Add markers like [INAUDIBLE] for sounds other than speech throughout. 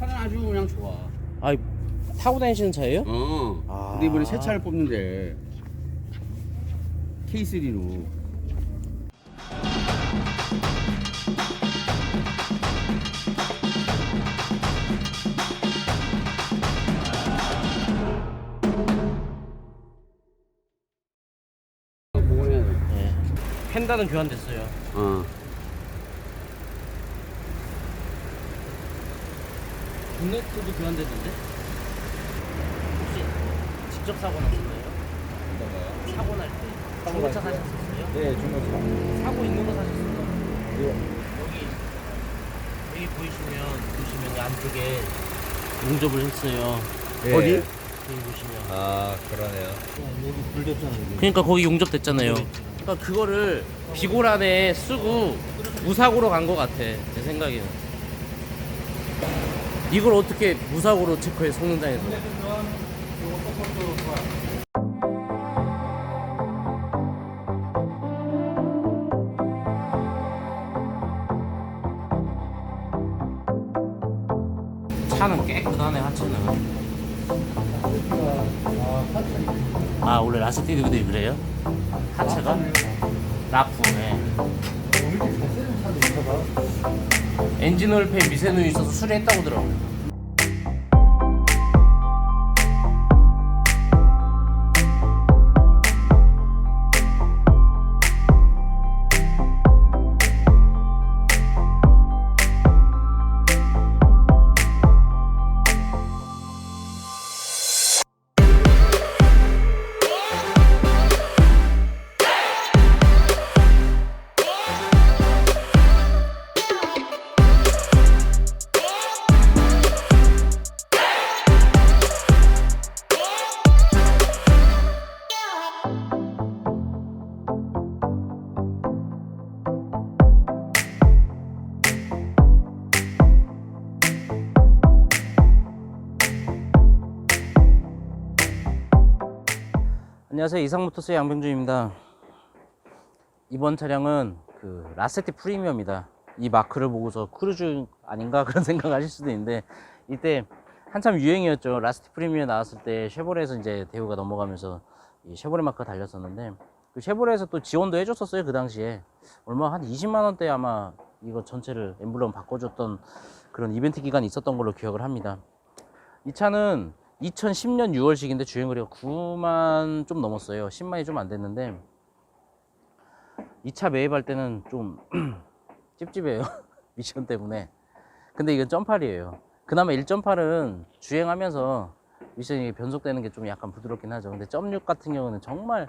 차는 아주 그냥 좋아. 아 타고 다니시는 차예요? 어. 아. 근데 이번에 새 차를 뽑는데 K3로. 뭐 해야 돼? 네. 펜다는 교환됐어요. 어. 국내트도 교환됐는데? 혹시 직접 사고 났었나요? 사고 날 때. 중고차 사셨었어요? 네, 중고차. 사고 있는 거 사셨어요? 이거 여기 여기 보이시면 보시면 이 안쪽에 용접을 했어요. 네. 어디? 여기 보시면. 아, 그러네요. 여기 불렸잖아요. 그러니까 거기 용접됐잖아요. 그러니까 그거를 비고란에 쓰고 무사고로 간것 같아. 제 생각에는. 이걸 어떻게 무사고로 체크해 성능장에서? 차는 깨끗하네 하체는. 아 원래 라스티드들이 그래요? 하체가? 라프네 엔진 오일 팬 미세누이 있어서 수리했다고 들어 안녕하세요. 이상모터스의 양병준입니다. 이번 차량은 그 라세티 프리미엄이다. 이 마크를 보고서 크루즈 아닌가 [LAUGHS] 그런 생각 하실 수도 있는데 이때 한참 유행이었죠. 라스티 프리미엄 나왔을 때 쉐보레에서 이제 대우가 넘어가면서 이 쉐보레 마크가 달렸었는데 그 쉐보레에서 또 지원도 해줬었어요 그 당시에. 얼마 한 20만 원대 아마 이거 전체를 엠블럼 바꿔줬던 그런 이벤트 기간이 있었던 걸로 기억을 합니다. 이 차는 2010년 6월식인데 주행거리가 9만 좀 넘었어요. 10만이 좀 안 됐는데 이차 매입할 때는 좀 [CLEARS THROAT] 찝찝해요. [LAUGHS] 미션 때문에. 근데 이건 점팔이에요. 그나마 1.8은 주행하면서 미션이 변속되는 게 좀 약간 부드럽긴 하죠. 근데 점6 같은 경우는 정말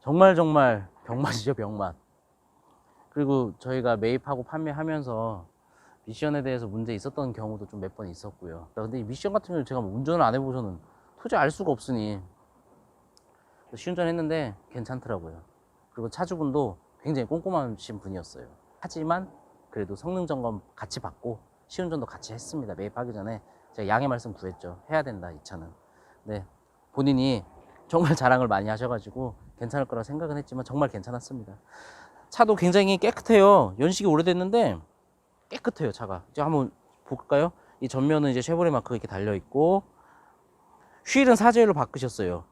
정말 정말 병맛이죠, 병맛. 그리고 저희가 매입하고 판매하면서 미션에 대해서 문제 있었던 경우도 좀 몇 번 있었고요. 근데 이 미션 같은 경우는 제가 뭐 운전을 안 해보고서는 도저히 알 수가 없으니 시운전 했는데 괜찮더라고요. 그리고 차주분도 굉장히 꼼꼼하신 분이었어요. 하지만 그래도 성능 점검 같이 받고 시운전도 같이 했습니다. 매입하기 전에 제가 양해 말씀 구했죠. 해야 된다 이 차는. 네 본인이 정말 [LAUGHS] 자랑을 많이 하셔가지고 괜찮을 거라 생각은 했지만 정말 괜찮았습니다. 차도 굉장히 깨끗해요. 연식이 오래됐는데 깨끗해요 차가 이제 한번 볼까요? 이 전면은 이제 쉐보레 마크가 이렇게 달려 있고 휠은 사제일로 바꾸셨어요.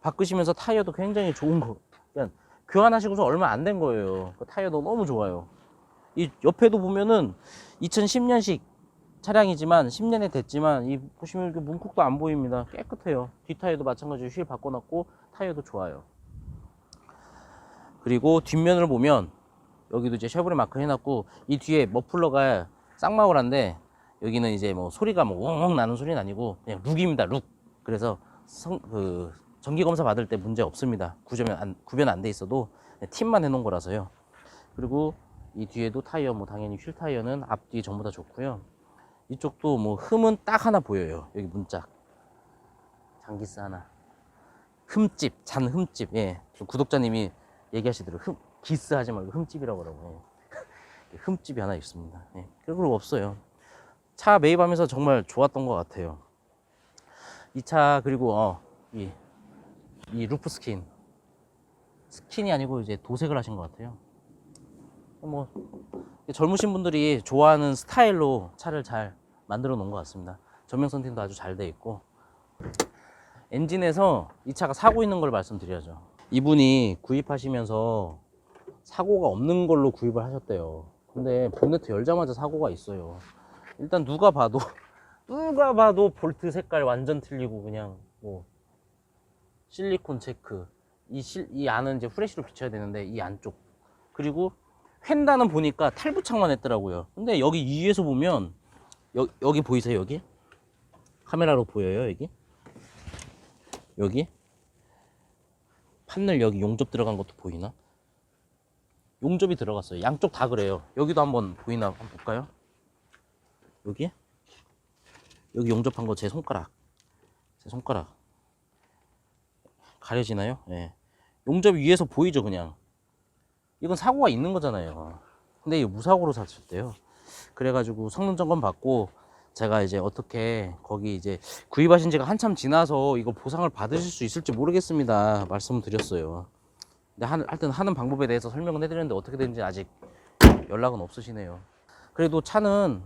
바꾸시면서 타이어도 굉장히 좋은 거. 그냥 교환하시고서 얼마 안 된 거예요. 그 타이어도 너무 좋아요. 이 옆에도 보면은 2010년식 차량이지만 10년이 됐지만 이 보시면 이렇게 문콕도 안 보입니다. 깨끗해요. 뒷 타이어도 마찬가지로 휠 바꿔놨고 타이어도 좋아요. 그리고 뒷면을 보면 여기도 이제 쉐보레 마크 해놨고 이 뒤에 머플러가 쌍마울한데 여기는 이제 뭐 소리가 뭐 웅웅 나는 소리는 아니고 그냥 룩입니다 룩. 그래서 성, 그 정기 검사 받을 때 문제 없습니다. 구조면 안, 구변 안 돼 있어도 팀만 해놓은 거라서요. 그리고 이 뒤에도 타이어 뭐 당연히 휠 타이어는 앞뒤 전부 다 좋고요. 이쪽도 뭐 흠은 딱 하나 보여요. 여기 문짝. 장기스 하나. 흠집 잔 흠집. 예. 구독자님이 얘기하시더라고요 흠, 기스 하지 말고 흠집이라고 그러고 예. [LAUGHS] 흠집이 하나 있습니다 예. 그리고 없어요 차 매입하면서 정말 좋았던 것 같아요 이 차 그리고 어, 이, 이 루프 스킨 스킨이 아니고 이제 도색을 하신 것 같아요 뭐 젊으신 분들이 좋아하는 스타일로 차를 잘 만들어 놓은 것 같습니다. 전면 선 팅도 아주 잘 돼 있고 엔진에서 이 차가 사고 있는 걸 말씀드려야죠. 이분이 구입하시면서 사고가 없는 걸로 구입을 하셨대요. 근데 본네트 열자마자 사고가 있어요. 일단 누가 봐도 [LAUGHS] 누가 봐도 볼트 색깔 완전 틀리고 그냥 뭐 실리콘 체크 이, 실, 이 안은 이제 후레쉬로 비춰야 되는데 이 안쪽 그리고 휀다는 보니까 탈부착만 했더라고요. 근데 여기 위에서 보면 여, 여기 보이세요 여기 카메라로 보여요 여기 여기 판넬 여기 용접 들어간 것도 보이나? 용접이 들어갔어요. 양쪽 다 그래요. 여기도 한번 보이나 한번 볼까요? 여기? 여기 용접한 거 제 손가락. 제 손가락. 가려지나요? 예. 용접 위에서 보이죠, 그냥. 이건 사고가 있는 거잖아요. 근데 이거 무사고로 샀었대요. 그래가지고 성능 점검 받고 제가 이제 어떻게 거기 이제 구입하신 지가 한참 지나서 이거 보상을 받으실 수 있을지 모르겠습니다. 말씀을 드렸어요. 근데 하- 하여튼 하는 방법에 대해서 설명을 해드렸는데 어떻게 되는지 아직 연락은 없으시네요. 그래도 차는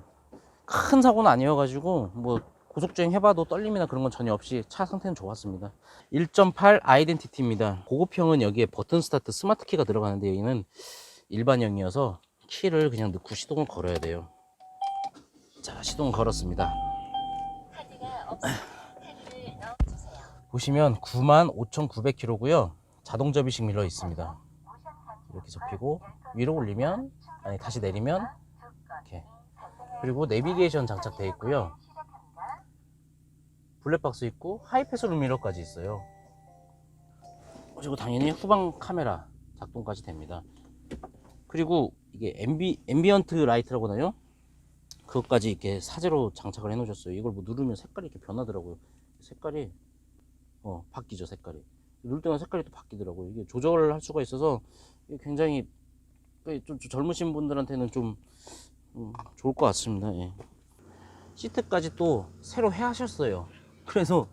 큰 사고는 아니어가지고 뭐 고속주행 해봐도 떨림이나 그런 건 전혀 없이 차 상태는 좋았습니다. 1.8 아이덴티티입니다. 고급형은 여기에 버튼 스타트 스마트 키가 들어가는데 여기는 일반형이어서 키를 그냥 넣고 시동을 걸어야 돼요. 자, 시동 걸었습니다. 보시면 95,900km고요. 자동 접이식 밀러 있습니다. 이렇게 접히고 위로 올리면 아니 다시 내리면 이렇게 그리고 내비게이션 장착되어 있고요. 블랙박스 있고 하이패스 룸 미러까지 있어요. 그리고 당연히 후방 카메라 작동까지 됩니다. 그리고 이게 앰비, 앰비언트 라이트라고 하나요? 그것까지 이렇게 사제로 장착을 해 놓으셨어요. 이걸 뭐 누르면 색깔이 이렇게 변하더라고요. 색깔이 어 바뀌죠 색깔이. 누를 때마다 색깔이 또 바뀌더라고요. 이게 조절을 할 수가 있어서 굉장히 좀, 좀 젊으신 분들한테는 좀 음, 좋을 것 같습니다. 예. 시트까지 또 새로 해하셨어요. [LAUGHS] 그래서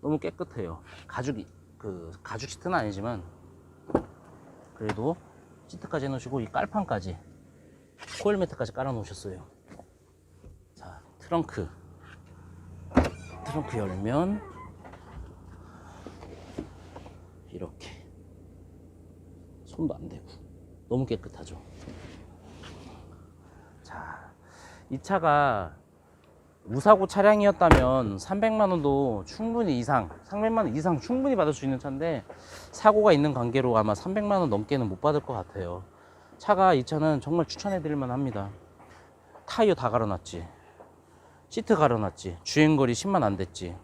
너무 깨끗해요. 가죽이 그 가죽 시트는 아니지만 그래도 시트까지 해놓으시고 이 깔판까지 코일 매트까지 깔아 놓으셨어요. 자 트렁크 트렁크 열면 이렇게 손도 안 대고 너무 깨끗하죠. 자, 이 차가 무사고 차량이었다면 300만 원도 충분히 이상, 300만 원 이상 충분히 받을 수 있는 차인데 사고가 있는 관계로 아마 300만 원 넘게는 못 받을 것 같아요. 차가 이 차는 정말 추천해 드릴 만 합니다. 타이어 다 갈아놨지. 시트 갈아놨지. 주행거리 10만 안 됐지.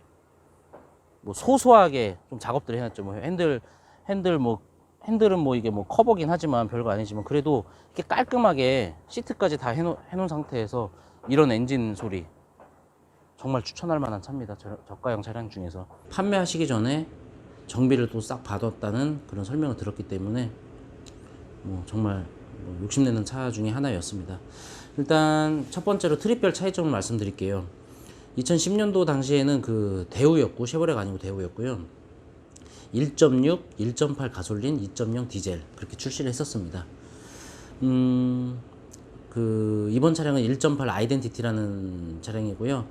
뭐 소소하게 좀 작업들 해놨죠. 뭐 핸들 핸들 뭐 핸들은 뭐 이게 뭐 커버긴 하지만 별거 아니지만 그래도 이렇게 깔끔하게 시트까지 다 해놓, 해놓은 상태에서 이런 엔진 소리 정말 추천할 만한 차입니다. 저, 저가형 차량 중에서 판매하시기 전에 정비를 또 싹 받았다는 그런 설명을 들었기 때문에 뭐 정말 뭐 욕심내는 차 중에 하나였습니다. 일단 첫 번째로 트립별 차이점을 말씀드릴게요. 2010년도 당시에는 그 대우였고 쉐보레가 아니고 대우였고요. 1.6, 1.8 가솔린, 2.0 디젤 그렇게 출시를 했었습니다. 음, 그 이번 차량은 1.8 아이덴티티라는 차량이고요.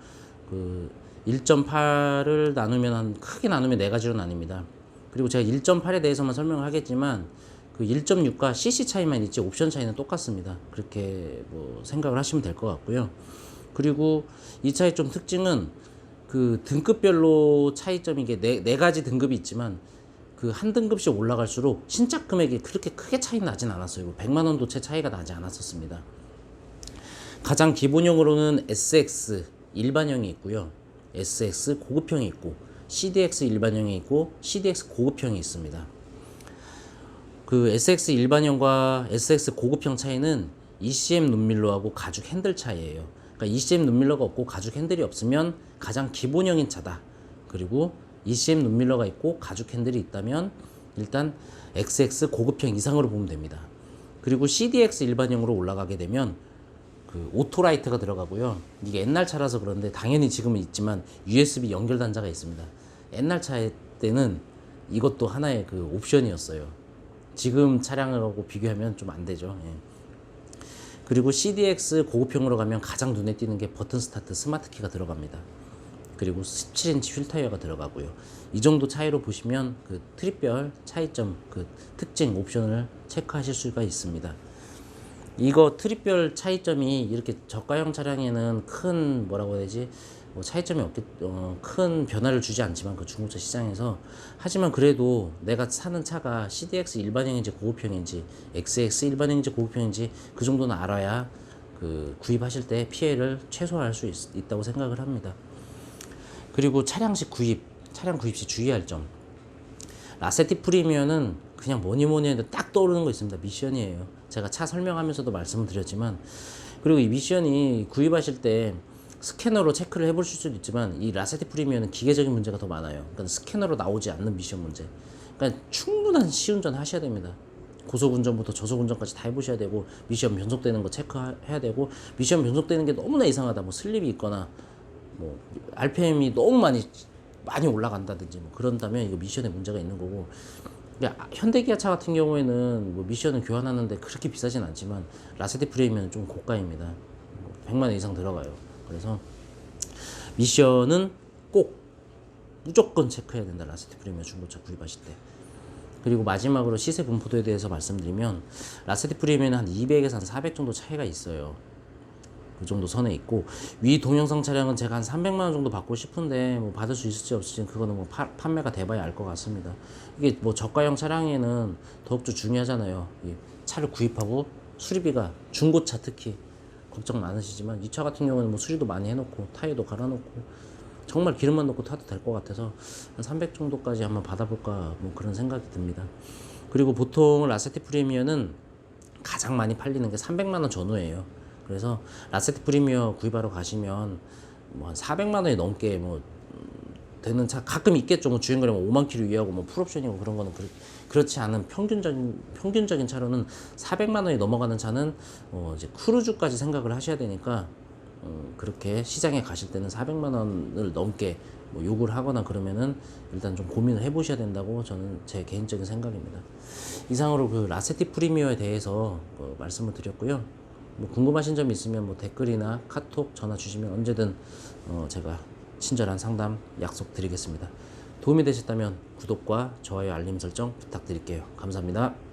그 1.8을 나누면 한 크게 나누면 네 가지로 나뉩니다. 그리고 제가 1.8에 대해서만 설명을 하겠지만 그 1.6과 cc 차이만 있지 옵션 차이는 똑같습니다. 그렇게 뭐 생각을 하시면 될 것 같고요. 그리고 이 차의 좀 특징은 그 등급별로 차이점이 게 네, 네 가지 등급이 있지만 그 한 등급씩 올라갈수록 신작 금액이 그렇게 크게 차이 나진 않았어요. 100만 원도 채 차이가 나지 않았었습니다. 가장 기본형으로는 SX 일반형이 있고요. SX 고급형이 있고 CDX 일반형이 있고 CDX 고급형이 있습니다. 그 SX 일반형과 SX 고급형 차이는 ECM 눈밀러하고 가죽 핸들 차이예요. 그러니까 ECM 눈밀러가 없고 가죽 핸들이 없으면 가장 기본형인 차다. 그리고 ECM 눈밀러가 있고 가죽 핸들이 있다면 일단 XX 고급형 이상으로 보면 됩니다. 그리고 CDX 일반형으로 올라가게 되면 그 오토라이트가 들어가고요. 이게 옛날 차라서 그런데 당연히 지금은 있지만 USB 연결 단자가 있습니다. 옛날 차 때는 이것도 하나의 그 옵션이었어요. 지금 차량하고 비교하면 좀 안 되죠. 예. 그리고 CDX 고급형으로 가면 가장 눈에 띄는 게 버튼 스타트 스마트 키가 들어갑니다. 그리고 17인치 휠 타이어가 들어가고요. 이 정도 차이로 보시면 그 트립별 차이점, 그 특징 옵션을 체크하실 수가 있습니다. 이거 트립별 차이점이 이렇게 저가형 차량에는 큰 뭐라고 해야 되지 뭐 차이점이 없겠 어, 큰 변화를 주지 않지만 그 중고차 시장에서 하지만 그래도 내가 사는 차가 CDX 일반형인지 고급형인지 XX 일반형인지 고급형인지 그 정도는 알아야 그 구입하실 때 피해를 최소화할 수 있, 있다고 생각을 합니다. 그리고 차량식 구입, 차량 구입 시 주의할 점. 라세티 프리미어는 그냥 뭐니 뭐니 해도 딱 떠오르는 거 있습니다. 미션이에요. 제가 차 설명하면서도 말씀을 드렸지만 그리고 이 미션이 구입하실 때 스캐너로 체크를 해볼 수도 있지만 이 라세티 프리미어는 기계적인 문제가 더 많아요. 그러니까 스캐너로 나오지 않는 미션 문제. 그러니까 충분한 시운전 하셔야 됩니다. 고속 운전부터 저속 운전까지 다 해보셔야 되고 미션 변속되는 거 체크해야 되고 미션 변속되는 게 너무나 이상하다. 뭐 슬립이 있거나 뭐 RPM이 너무 많이 많이 올라간다든지 뭐 그런다면 이거 미션에 문제가 있는 거고 그러니까 현대기아 차 같은 경우에는 뭐 미션을 교환하는데 그렇게 비싸진 않지만 라세티 프레임은 좀 고가입니다. 뭐 100만 원 이상 들어가요. 그래서 미션은 꼭 무조건 체크해야 된다. 라세티 프리미어 중고차 구입하실 때. 그리고 마지막으로 시세 분포도에 대해서 말씀드리면 라세티 프리미어는 한 200에서 한 400 정도 차이가 있어요. 그 정도 선에 있고 위 동영상 차량은 제가 한 300만 원 정도 받고 싶은데 뭐 받을 수 있을지 없을지 그거는 뭐 파- 판매가 돼봐야 알 것 같습니다. 이게 뭐 저가형 차량에는 더욱더 중요하잖아요. 이 차를 구입하고 수리비가 중고차 특히 걱정 많으시지만 이 차 같은 경우는 뭐 수리도 많이 해놓고 타이어도 갈아놓고 정말 기름만 넣고 타도 될 것 같아서 한 300 정도까지 한번 받아볼까 뭐 그런 생각이 듭니다. 그리고 보통 라세티 프리미어는 가장 많이 팔리는 게 300만 원 전후예요. 그래서 라세티 프리미어 구입하러 가시면 뭐 한 400만 원이 넘게 뭐 음, 되는 차 가끔 있겠죠. 뭐 주행 거리면 5만 킬로 이하고 뭐 풀옵션이고 그런 거는 그렇, 그렇 지 않은 평균적인 평균적인 차로는 400만 원이 넘어가는 차는 어 이제 크루즈까지 생각을 하셔야 되니까 음, 그렇게 시장에 가실 때는 400만 원을 넘게 뭐 요구를 하거나 그러면은 일단 좀 고민을 해보셔야 된다고 저는 제 개인적인 생각입니다. 이상으로 그 라세티 프리미어에 대해서 뭐 말씀을 드렸고요. 뭐 궁금하신 점 있으면 뭐 댓글이나 카톡 전화 주시면 언제든 어 제가 친절한 상담 약속드리겠습니다. 도움이 되셨다면 구독과 좋아요 알림 설정 부탁드릴게요. 감사합니다.